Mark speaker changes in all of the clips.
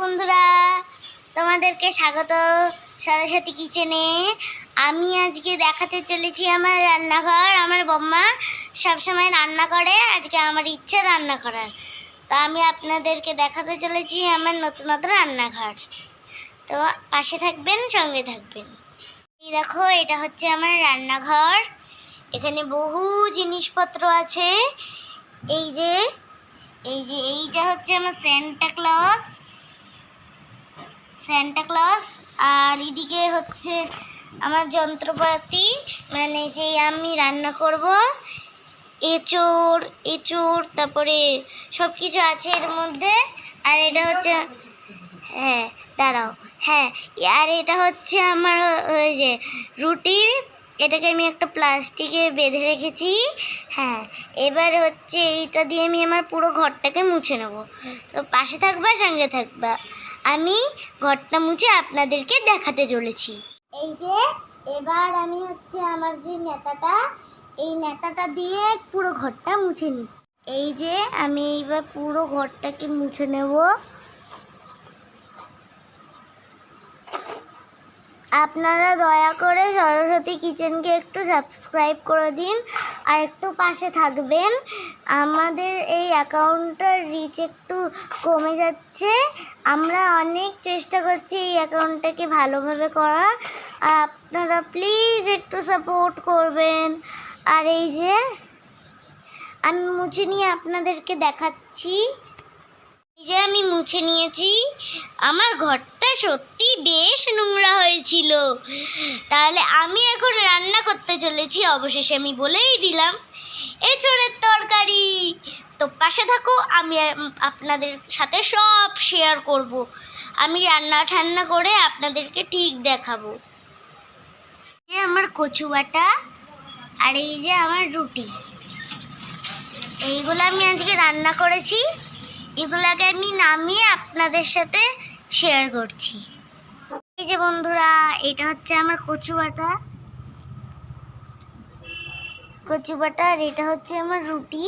Speaker 1: বন্ধুরা, তোমাদেরকে স্বাগত সরস্বতী কিচেনে। আমি আজকে দেখাতে চলেছি আমার রান্নাঘর, আমার বম্মা সবসময় রান্না করে, আজকে আমার ইচ্ছা রান্না করার। তো আমি আপনাদেরকে দেখাতে চলেছি আমার নতুন নতুন রান্নাঘর। তো পাশে থাকবেন, সঙ্গে থাকবেন। এই দেখো, এটা হচ্ছে আমার রান্নাঘর। এখানে বহু জিনিসপত্র আছে। এই যে এই যে, এইটা হচ্ছে আমার স্যান্টা ক্লস স্যান্টা ক্লস আর এদিকে হচ্ছে আমার যন্ত্রপাতি মানে যে আমি রান্না করব, এঁচোড় এঁচোড়, তারপরে সব কিছু আছে এর মধ্যে, আর এটা হচ্ছে হ্যাঁ দাঁড়াও হ্যাঁ আর এটা হচ্ছে আমার ওই যে রুটি, এটাকে আমি একটা প্লাস্টিকে বেঁধে রেখেছি হ্যাঁ এবার হচ্ছে এইটা দিয়ে আমি আমার পুরো ঘরটাকে মুছে নেব। তো পাশে থাকবা, সঙ্গে থাকবা। আমি ঘরটা মুছে আপনাদেরকে দেখাতে চলেছি। এই যে এবার আমি হচ্ছে আমার যে নেতাটা এই নেতাটা দিয়ে পুরো ঘরটা মুছে নিচ্ছি। এই যে আমি এইবার পুরো ঘরটাকে মুছে নেব। আপনারা দয়া করে সরস্বতী কিচেনকে একটু সাবস্ক্রাইব করে দিন আর একটু পাশে থাকবেন। আমাদের এই অ্যাকাউন্টটার রিচ একটু কমে যাচ্ছে। আমরা অনেক চেষ্টা করছি এই অ্যাকাউন্টটাকে ভালোভাবে করার। আর আপনারা প্লিজ একটু সাপোর্ট করবেন। আর এই যে, আমি মুছে নিয়ে আপনাদেরকে দেখাচ্ছি। এই যে আমি মুছে নিয়েছি। আমার ঘরটা সত্যি বেশ নোংরা হয়েছিল। তাহলে আমি এখন রান্না করতে চলেছি, অবশেষে আমি বলেই দিলাম এঁচড়ের তরকারি। তো পাশে থাকো, আমি আপনাদের সাথে সব শেয়ার করব। আমি রান্না ঠান্না করে আপনাদেরকে ঠিক দেখাবো। এই আমার কচু বাটা, আর এই যে আমার রুটি। এইগুলো আমি আজকে রান্না করেছি। এগুলাকে আমি নামিয়ে আপনাদের সাথে শেয়ার করছি। এই যে বন্ধুরা, এটা হচ্ছে আমার কচু বাটা। কচু বাটা আর এটা হচ্ছে আমার রুটি।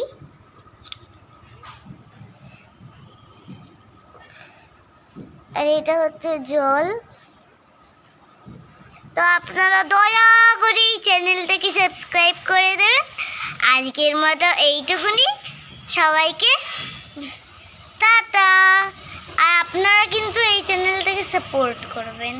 Speaker 1: আর এটা হচ্ছে জল। তো আপনারা দয়া করে এই চ্যানেলটাকে সাবস্ক্রাইব করে দেবেন। আজকের মতো এইটুকুনি। সবাইকে সাপোর্ট করবেন।